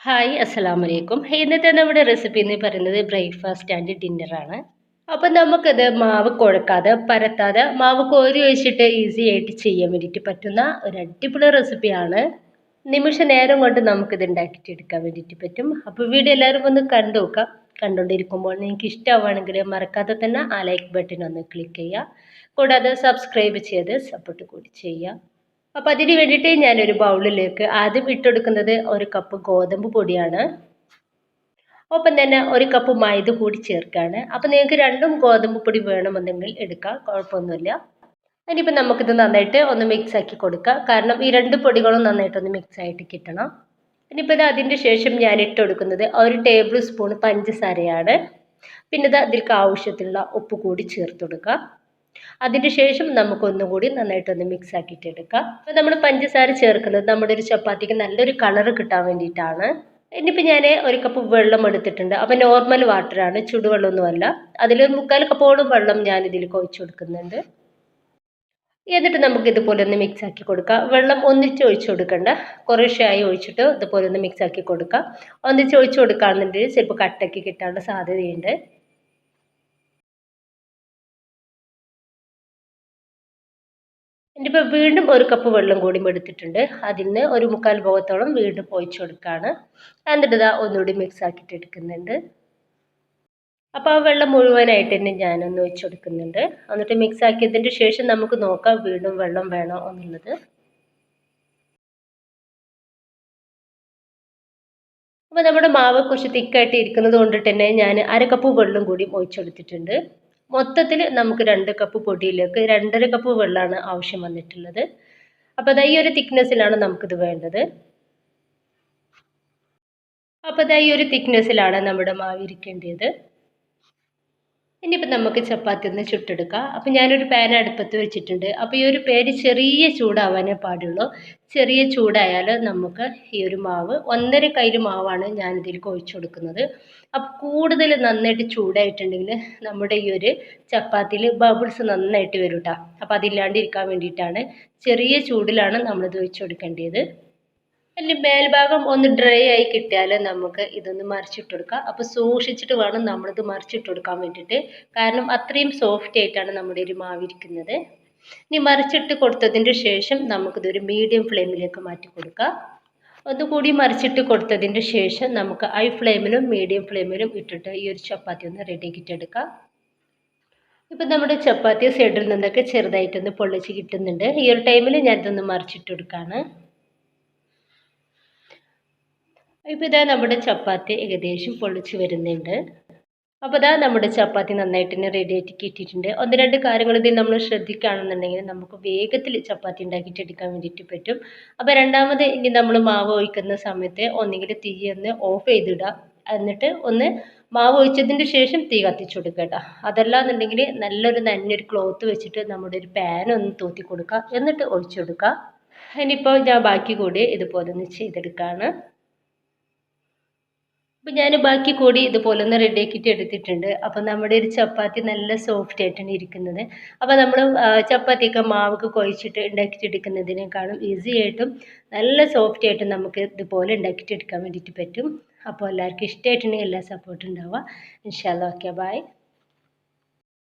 Hi അസ്സലാമു അലൈക്കും ഇന്നത്തെ നമ്മുടെ റെസിപ്പി എന്ന് പറയുന്നത് ബ്രേക്ക്ഫാസ്റ്റ് ആൻഡ് ഡിന്നറാണ് അപ്പം നമുക്കത് മാവ് കുഴക്കാതെ പരത്താതെ മാവ് കോരി വെച്ചിട്ട് ഈസി ആയിട്ട് ചെയ്യാൻ വേണ്ടിയിട്ട് പറ്റുന്ന ഒരു അടിപൊളി റെസിപ്പിയാണ് നിമിഷ നേരം കൊണ്ട് നമുക്കിത് ഉണ്ടാക്കിയിട്ട് എടുക്കാൻ വേണ്ടിയിട്ട് പറ്റും. അപ്പോൾ വീഡിയോ എല്ലാവരും ഒന്ന് കണ്ടു നോക്കാം കണ്ടുകൊണ്ടിരിക്കുമ്പോൾ നിങ്ങൾക്ക് ഇഷ്ടമാവുകയാണെങ്കിൽ മറക്കാതെ തന്നെ ആ ലൈക്ക് ബട്ടൺ ഒന്ന് ക്ലിക്ക് ചെയ്യുക. കൂടാതെ സബ്സ്ക്രൈബ് ചെയ്ത് സപ്പോർട്ട് കൂടി ചെയ്യുക. അപ്പോൾ അതിന് വേണ്ടിയിട്ട് ഒരു ബൗളിലേക്ക് ആദ്യം ഇട്ടെടുക്കുന്നത് ഒരു കപ്പ് ഗോതമ്പ് പൊടിയാണ്. ഒപ്പം തന്നെ ഒരു കപ്പ് മൈദ കൂടി ചേർക്കുകയാണ് അപ്പോൾ നിങ്ങൾക്ക് രണ്ടും ഗോതമ്പ് പൊടി വേണമെന്നുണ്ടെങ്കിൽ എടുക്കാം. കുഴപ്പമൊന്നുമില്ല. ഇനിയിപ്പോൾ നമുക്കിത് നന്നായിട്ട് ഒന്ന് മിക്സ് ആക്കി കൊടുക്കാം. കാരണം ഈ രണ്ട് പൊടികളും നന്നായിട്ടൊന്ന് മിക്സ് ആയിട്ട് കിട്ടണം. ഇനിയിപ്പോൾ ഇത് അതിന്റെ ശേഷം ഞാൻ ഇട്ട് കൊടുക്കുന്നത് ഒരു ടേബിൾ സ്പൂൺ പഞ്ചസാരയാണ്. പിന്നെ ഇത് അതിലേക്ക് ആവശ്യത്തിലുള്ള ഉപ്പ് കൂടി ചേർത്ത് കൊടുക്കുക അതിന് ശേഷം നമുക്കൊന്നും കൂടി നന്നായിട്ടൊന്ന് മിക്സ് ആക്കിയിട്ട് എടുക്കാം അപ്പോൾ നമ്മൾ പഞ്ചസാര ചേർക്കുന്നത് നമ്മുടെ ഒരു ചപ്പാത്തിക്ക് നല്ലൊരു കളർ കിട്ടാൻ വേണ്ടിയിട്ടാണ്. ഇനിയിപ്പോൾ ഞാൻ ഒരു കപ്പ് വെള്ളം എടുത്തിട്ടുണ്ട്. അപ്പോൾ നോർമൽ വാട്ടറാണ് ചുടുവെള്ളമൊന്നുമല്ല. അതിൽ മുക്കാൽ കപ്പോളം വെള്ളം ഞാൻ ഇതിൽ ഒഴിച്ചു കൊടുക്കുന്നുണ്ട്. എന്നിട്ട് നമുക്ക് ഇതുപോലെ ഒന്ന് മിക്സ് ആക്കി കൊടുക്കാം. വെള്ളം ഒന്നിച്ച് ഒഴിച്ചു കൊടുക്കണ്ട. കുറേശ്ശായി ഒഴിച്ചിട്ട് ഇതുപോലെ ഒന്ന് മിക്സ് ആക്കി കൊടുക്കാം. ഒന്നിച്ച് ഒഴിച്ചു കൊടുക്കുകയാണെന്നുണ്ടെങ്കിൽ ചിലപ്പോൾ കട്ടയ്ക്ക് കിട്ടാനുള്ള സാധ്യതയുണ്ട്. ഇനിയിപ്പോൾ വീണ്ടും ഒരു കപ്പ് വെള്ളം കൂടി എടുത്തിട്ടുണ്ട്. അതിന് ഒരു മുക്കാൽ ഭാഗത്തോളം വീണ്ടും ഒഴിച്ചു കൊടുക്കുകയാണ് എന്നിട്ട് ഇതാ ഒന്നുകൂടി മിക്സ് ആക്കിയിട്ട് എടുക്കുന്നുണ്ട്. അപ്പോൾ ആ വെള്ളം മുഴുവനായിട്ട് തന്നെ ഞാനൊന്ന് ഒഴിച്ചു കൊടുക്കുന്നുണ്ട്. എന്നിട്ട് മിക്സ് ആക്കിയതിന്റെ ശേഷം നമുക്ക് നോക്കാം വീണ്ടും വെള്ളം വേണോ എന്നുള്ളത്. അപ്പോൾ നമ്മുടെ മാവ് കുറച്ച് തിക്കായിട്ട് ഇരിക്കുന്നത് കൊണ്ടിട്ട് തന്നെ ഞാൻ അര കപ്പ് വെള്ളം കൂടി ഒഴിച്ചെടുത്തിട്ടുണ്ട് മൊത്തത്തിൽ നമുക്ക് രണ്ട് കപ്പ് പൊടിയിലേക്ക് രണ്ടര കപ്പ് വെള്ളമാണ് ആവശ്യം വന്നിട്ടുള്ളത്. അപ്പോൾ അതാ ഈ ഒരു തിക്നെസ്സിലാണ് നമുക്കിത് വേണ്ടത്. അപ്പോൾ അതാ ഈ ഒരു തിക്നെസ്സിലാണ് നമ്മുടെ മാവ് ഇരിക്കേണ്ടത്. ഇനിയിപ്പോൾ നമുക്ക് ചപ്പാത്തി ഒന്ന് ചുട്ടെടുക്കാം. അപ്പോൾ ഞാനൊരു പാൻ അടുപ്പത്ത് വെച്ചിട്ടുണ്ട്. അപ്പോൾ ഈ ഒരു പേര് ചെറിയ ചൂടാവാനേ പാടുള്ളൂ. ചെറിയ ചൂടായാൽ നമുക്ക് ഈ ഒരു മാവ് ഒന്നര കയ്യിൽ മാവാണ് ഞാനിതിലേക്ക് ഒഴിച്ചു കൊടുക്കുന്നത്. അപ്പോൾ കൂടുതൽ നന്നായിട്ട് ചൂടായിട്ടുണ്ടെങ്കിൽ നമ്മുടെ ഈ ഒരു ചപ്പാത്തിയിൽ ബബിൾസ് നന്നായിട്ട് വരും കേട്ടോ അപ്പോൾ അതില്ലാണ്ടിരിക്കാൻ വേണ്ടിയിട്ടാണ് ചെറിയ ചൂടിലാണ് നമ്മളിത് ഒഴിച്ചു കൊടുക്കേണ്ടത്. അതിന്റെ മേൽഭാഗം ഒന്ന് ഡ്രൈ ആയി കിട്ടിയാൽ നമുക്ക് ഇതൊന്ന് മറിച്ചിട്ട് കൊടുക്കാം. അപ്പോൾ സൂക്ഷിച്ചിട്ട് വേണം നമ്മളിത് മറിച്ചിട്ട് കൊടുക്കാൻ വേണ്ടിയിട്ട്. കാരണം അത്രയും സോഫ്റ്റ് ആയിട്ടാണ് നമ്മുടെ ഒരു മാവിരിക്കുന്നത് ഇനി മറിച്ചിട്ട് കൊടുത്തതിന്റെ ശേഷം നമുക്കിതൊരു മീഡിയം ഫ്ലെയിമിലേക്ക് മാറ്റി കൊടുക്കാം. ഒന്നുകൂടി മറിച്ചിട്ട് കൊടുത്തതിന്റെ ശേഷം നമുക്ക് ഹൈ ഫ്ലെയിമിലും മീഡിയം ഫ്ലെയിമിലും ഇട്ടിട്ട് ഈ ഒരു ചപ്പാത്തി ഒന്ന് റെഡിയാക്കിയിട്ടെടുക്കാം ഇപ്പം നമ്മുടെ ചപ്പാത്തി സൈഡിൽ നിന്നൊക്കെ ചെറുതായിട്ടൊന്ന് പൊള്ളിച്ച് കിട്ടുന്നുണ്ട്. ഈ ഒരു ടൈമിൽ ഞാനിതൊന്ന് മറിച്ചിട്ട് കൊടുക്കുകയാണ് ഇപ്പോൾ ഇതാ നമ്മുടെ ചപ്പാത്തി ഏകദേശം പൊള്ളിച്ച് വരുന്നുണ്ട്. അപ്പോൾ ഇതാ നമ്മുടെ ചപ്പാത്തി നന്നായിട്ട് തന്നെ റെഡി ആയിട്ട് കിട്ടിയിട്ടുണ്ട്. ഒന്ന് രണ്ട് കാര്യങ്ങൾ ഇതിൽ നമ്മൾ ശ്രദ്ധിക്കുകയാണെന്നുണ്ടെങ്കിൽ നമുക്ക് വേഗത്തിൽ ചപ്പാത്തി ഉണ്ടാക്കിയിട്ട് എടുക്കാൻ വേണ്ടിയിട്ട് പറ്റും. അപ്പോൾ രണ്ടാമത് ഇനി നമ്മൾ മാവ് ഒഴിക്കുന്ന സമയത്ത് ഒന്നുകിൽ തീ ഒന്ന് ഓഫ് ചെയ്തിടുക. എന്നിട്ട് ഒന്ന് മാവ് ഒഴിച്ചതിന് ശേഷം തീ കത്തിച്ചു കൊടുക്കുക കേട്ടോ. അതല്ലാന്നുണ്ടെങ്കിൽ നല്ലൊരു നനഞ്ഞൊരു ക്ലോത്ത് വെച്ചിട്ട് നമ്മുടെ ഒരു പാൻ ഒന്ന് തൂത്തി കൊടുക്കുക. എന്നിട്ട് ഒഴിച്ചു കൊടുക്കുക. ഇനിയിപ്പോൾ ഞാൻ ബാക്കി കൂടി ഇതുപോലെ ഒന്ന് ചെയ്തെടുക്കുകയാണ്. അപ്പോൾ ഞാൻ ബാക്കി കൂടി ഇതുപോലെ ഒന്ന് റെഡിയാക്കിയിട്ട് എടുത്തിട്ടുണ്ട്. അപ്പോൾ നമ്മുടെ ഒരു ചപ്പാത്തി നല്ല സോഫ്റ്റ് ആയിട്ടാണ് ഇരിക്കുന്നത്. അപ്പോൾ നമ്മൾ ചപ്പാത്തിയൊക്കെ മാവൊക്കെ കുഴച്ചിട്ട് ഉണ്ടാക്കിയിട്ട് എടുക്കുന്നതിനേക്കാളും ഈസി ആയിട്ടും നല്ല സോഫ്റ്റ് ആയിട്ടും നമുക്ക് ഇതുപോലെ ഉണ്ടാക്കിയിട്ട് എടുക്കാൻ വേണ്ടിയിട്ട് പറ്റും. അപ്പോൾ എല്ലാവർക്കും ഇഷ്ടമായിട്ടുണ്ടെങ്കിൽ എല്ലാ സപ്പോർട്ടും ഉണ്ടാവുക. ഇൻഷാല്ല ഓക്കെ ബൈ